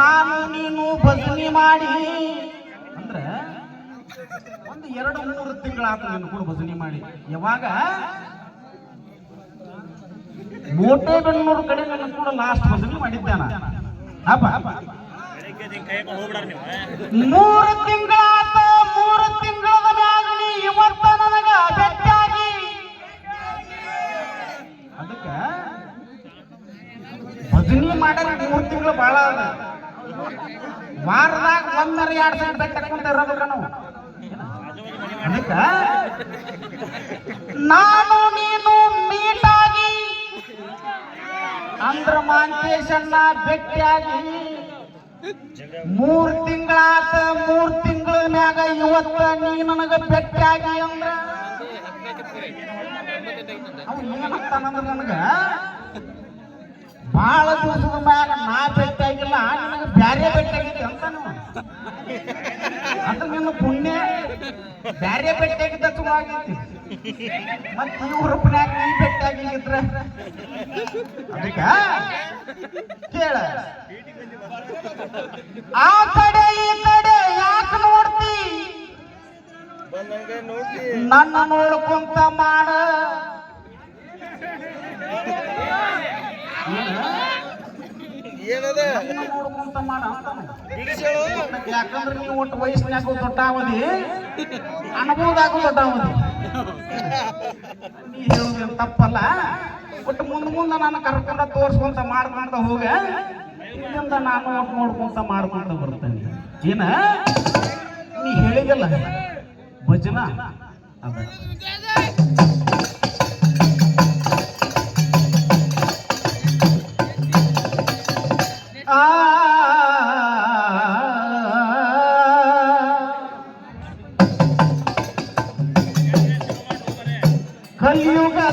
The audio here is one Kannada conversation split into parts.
ನಾನು ನೀನು ಭಜನೆ ಮಾಡಿ. ಅಂದ್ರೆ ಒಂದು ಎರಡು ಮೂರು ತಿಂಗಳಾತ ನೀನು ಕೂಡ ಭಜನೆ ಮಾಡಿ. ಯಾವಾಗ? ಮೋಟೆಬೆನ್ನೂರು ಕಡೆ ನನ್ನ ಕೂಡ ಲಾಸ್ಟ್ ಭಜನೆ ಮಾಡಿದ್ದಾನ. ಮೂರು ತಿಂಗಳಾತ ಮೂರು ತಿಂಗಳದ ಮ್ಯಾಗ ನೀ ಇವತ್ತ ನನಗ ಭೇಟಿಯಾಗಿ ಅದಕ್ಕ ಭಜನಿ ಮಾಡ್ಯಾರ ಮೂರು ತಿಂಗಳು ಬಹಳ ಅದ ವಾರದಾಗ ಒಂದರ ಎರಡು ಬೆಟ್ಟ ತಕೊಂತ ಇರೋದಕ್ಕ ನಾವು. ಅದಕ್ಕ ನಾನು ನೀನು ಮೀಟಾಗಿ ಅಂದ್ರ ಮಾಂತೇಶನ್ನ ಭೇಟಿಯಾಗಿ ಮೂರ್ ತಿಂಗಳಾತ, ಮೂರ್ ತಿಂಗಳ ಮ್ಯಾಗ ಇವತ್ತ ನೀ ನನಗ ಭೇಟಿಯಾಗಿ ಅಂದ್ರ? ಅವ್ ಏನಂತಾನಂದ್ರ ನನಗ? ಬಹಳ ದಿವಸದ ಮ್ಯಾಗ ನಾ ಬೆಟ್ಟಾಗಿಲ್ಲ ನಿನಗೆ ಬ್ಯಾರೆ ಬೆಟ್ಟಾಗಿದ್ದೆ ಅಂತ ಅದು ನಿನ್ನ ಪುಣ್ಯ. ಬ್ಯಾರೆ ಬೆಟ್ಟಾಗಿದ್ದ ತುಂಬ ಆಗಿತ್ತು ಮತ್ತೆ ಈ ಹುರುಪಿನ್ಯಾಗ ನೀ ಭೇಟಿಯಾಗಿದ್ರ ಅದಕ್ಕ ಕೇಳ. ಆ ಕಡೆ ಈ ಕಡೆ ಯಾಕೆ ನೋಡ್ತಿ. ನನ್ನ ನೋಡ್ಕೊಂತ ಮಾಡ. ಮಾಡ ಅಂತಾನು. ಯಾಕಂದ್ರೆ ನೀವು ಒಟ್ಟು ವಯಸ್ಸಿನಾಗ ದೊಡ್ಡಾವಧಿ ಅನುಭವದಾಗ ದೊಡ್ಡಾವಧಿ ನೀ ಹೇಳುದೇನು ತಪ್ಪಲ್ಲ. ಒಟ್ಟು ಮುಂದೆ ಮುಂದೆ ನಾನು ಕರ್ಕೊಂಡ ತೋರ್ಸ್ಕೊಂತ ಮಾಡ್ಕೊಂತ ಹೋಗ. ಇಲ್ಲಿಂದ ನಾನು ಒಟ್ಟು ನೋಡ್ಕೊಂತ ಮಾಡ್ಕೊಂತ ಬರ್ತೇನೆ. ಏನ ನೀ ಹೇಳಿದಲ್ಲ, ಭಜನ ಅದ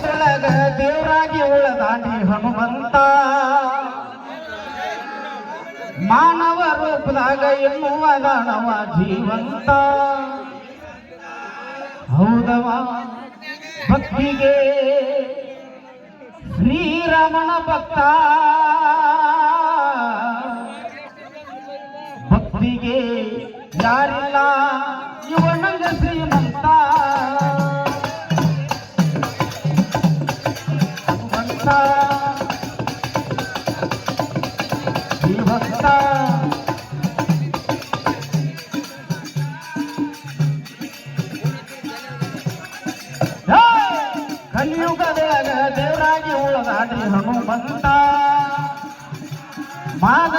ಕಲಿಯುಗದೊಳಗ ದೇವರಾಗಿ ಉಳದಾಡಿ ಹನುಮಂತ. ಮಾನವ ರೂಪದಾಗ ಎನ್ನುವ ದಾನವ ಜೀವಂತ. ಹೌದವ? ಭಕ್ತಿಗೆ ಶ್ರೀರಮಣ ಭಕ್ತ. ಭಕ್ತಿಗೆ ಯಾರಿಲ್ಲ? ಇವನಂಗ ಶ್ರೀಮಂತ. ಶ್ರೀಭಕ್ತ ಹೇ! ಕಲಿಯುಗದೊಳಗ ದೇವರಾಗಿ ಉಳದಾಡಿ ಹನುಮಂತ ಮಾನ